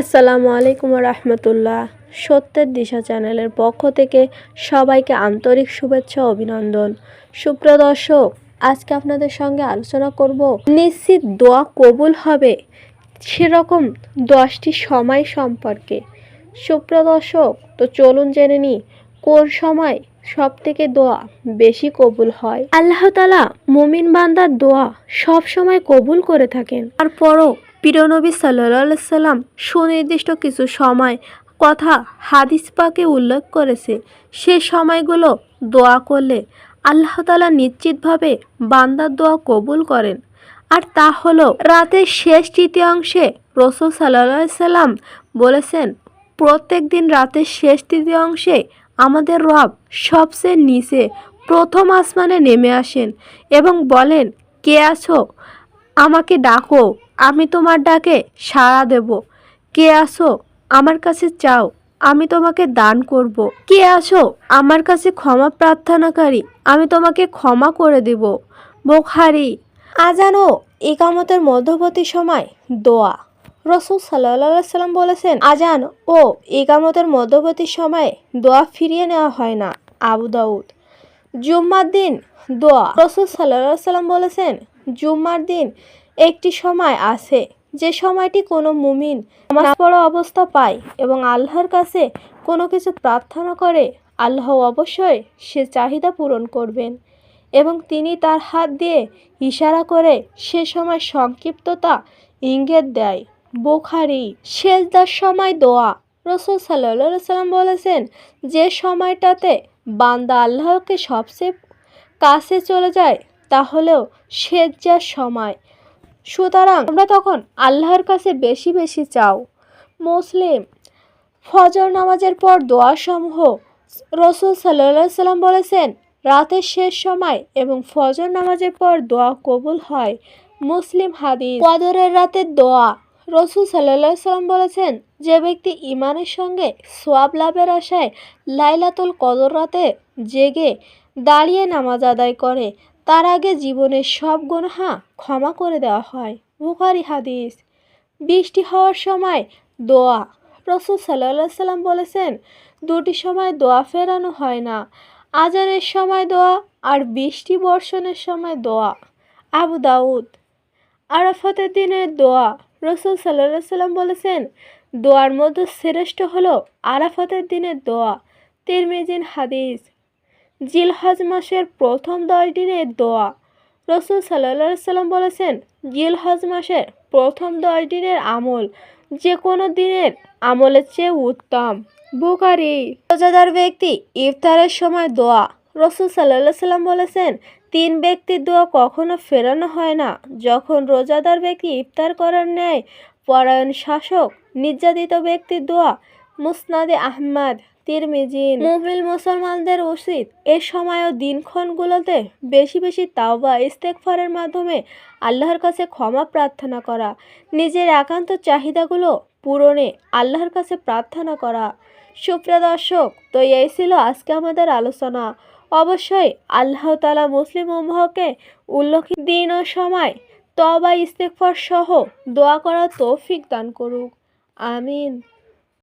আসসালামু আলাইকুম রহমতুল্লাহ সত্যের দিশা চ্যানেলের পক্ষ থেকে সবাইকে আন্তরিক শুভেচ্ছা অভিনন্দন। সুপ্রিয় দর্শক, আজকে আপনাদের সঙ্গে আলোচনা করব, নিশ্চিত দোয়া কবুল হবে সেরকম দশটি সময় সম্পর্কে। সুপ্রিয় দর্শক, তো চলুন জেনে নিই, কোন সময় সব থেকে দোয়া বেশি কবুল হয়? আল্লাহ তালা মুমিন বান্দার দোয়া সব সময় কবুল করে থাকেন। তারপরও প্রিয়নবী সাল্লাহ সাল্লাম সুনির্দিষ্ট কিছু সময়, কথা হাদিস পাকে উল্লেখ করেছে। সে সময়গুলো দোয়া করলে আল্লাহ তালা নিশ্চিতভাবে বান্দার দোয়া কবুল করেন। আর তা হলো রাতের শেষ তৃতীয়াংশে রসুল সাল্লাহ সাল্লাম বলেছেন, প্রত্যেক দিন রাতের শেষ তৃতীয়াংশে আমাদের রব সবচেয়ে নিচে প্রথম আসমানে নেমে আসেন এবং বলেন, কে আছো? আমাকে ডাকো। আমি তোমার ডাকে সাড়া দেব। কে আসো আমার কাছে চাও, আমি তোমাকে দান করব। কে আসো আমার কাছে ক্ষমা প্রার্থনাকারী, আমি তোমাকে ক্ষমা করে দেব। বোখারি, আজানো একামতের মধ্যবর্তী সময় দোয়া। রসুল সাল্লাহ সাল্লাম বলেছেন, আজান ও একামতের মধ্যবর্তী সময়ে দোয়া ফিরিয়ে নেওয়া হয় না। আবু দাউদ, জুম্মার দিন দোয়া। রসুল সাল্লাহ সাল্লাম বলেছেন, জুম্মার দিন একটি সময় আছে, যে সময়টি কোনো মুমিন পড়া অবস্থা পায় এবং আল্লাহর কাছে কোনো কিছু প্রার্থনা করে, আল্লাহ অবশ্যই সে চাহিদা পূরণ করবেন। এবং তিনি তার হাত দিয়ে ইশারা করে সে সময় সংক্ষিপ্ততা ইঙ্গিত দেয়। বোখারি শেষদার সময় দোয়া। রসুল সাল্লা সাল্লাম বলেছেন, যে সময়টাতে বান্দা আল্লাহকে সবচেয়ে কাছে চলে যায় তাহলেও সেজ্জার সময়। সুতরাং তোমরা তখন আল্লাহর কাছে বেশি বেশি চাও। মুসলিম ফজর নামাজের পর দোয়াসমূহ রসুল সাল্লাহ সাল্লাম বলেছেন, রাতের শেষ সময় এবং ফজর নামাজের পর দোয়া কবুল হয়। মুসলিম হাদিস কদরের রাতের দোয়া, রসুল সাল্লাহ সাল্লাম বলেছেন, যে ব্যক্তি ইমানের সঙ্গে সোয়াব লাভের আশায় লাইলাতুল কদর রাতে জেগে দাঁড়িয়ে নামাজ আদায় করে তার আগে জীবনের সব গুনহা ক্ষমা করে দেওয়া হয়। বুখারি হাদিস। বৃষ্টি হওয়ার সময় দোয়া। রসুল সাল্লাহ সাল্লাম বলেছেন, দুটি সময় দোয়া ফেরানো হয় না। আজানের সময় দোয়া আর বৃষ্টি বর্ষণের সময় দোয়া। আবু দাউদ। আরাফাতের দিনের দোয়া। রসুল সাল্লাহ সাল্লাম বলেছেন, দোয়ার মধ্যে শ্রেষ্ঠ হলো আরাফাতের দিনের দোয়া। তিরমিজিন হাদিস। জিলহজ মাসের প্রথম দশ দিনের দোয়া। রসুল সাল্লা সাল্লাম বলেছেন, জিলহজ মাসের প্রথম দশ দিনের আমল যে কোনো দিনের আমলের চেয়ে উত্তম। বুকারি রোজাদার ব্যক্তি ইফতারের সময় দোয়া। রসুল সাল্লা সাল্লাম বলেছেন, তিন ব্যক্তির দোয়া কখনো ফেরানো হয় না। যখন রোজাদার ব্যক্তি ইফতার করার ন্যায় পরায়ণ শাসক, নির্যাতিত ব্যক্তির দোয়া মুসনাদে আহমদ, তিরমিজিন মুমিল মুসলমানদের উচিত এ সময় ও দিনক্ষণগুলোতে বেশি বেশি তাওবা ইস্তেকফারের মাধ্যমে আল্লাহর কাছে ক্ষমা প্রার্থনা করা, নিজের একান্ত চাহিদাগুলো পূরণে আল্লাহর কাছে প্রার্থনা করা। সুপ্রিয় দর্শক, তো এই ছিল আজকে আমাদের আলোচনা। অবশ্যই আল্লাহ তালা মুসলিম উম্মহকে উল্লেখিত দিন ও সময় তবা ইস্তেকফার সহ দোয়া করার তৌফিক দান করুক। আমিন।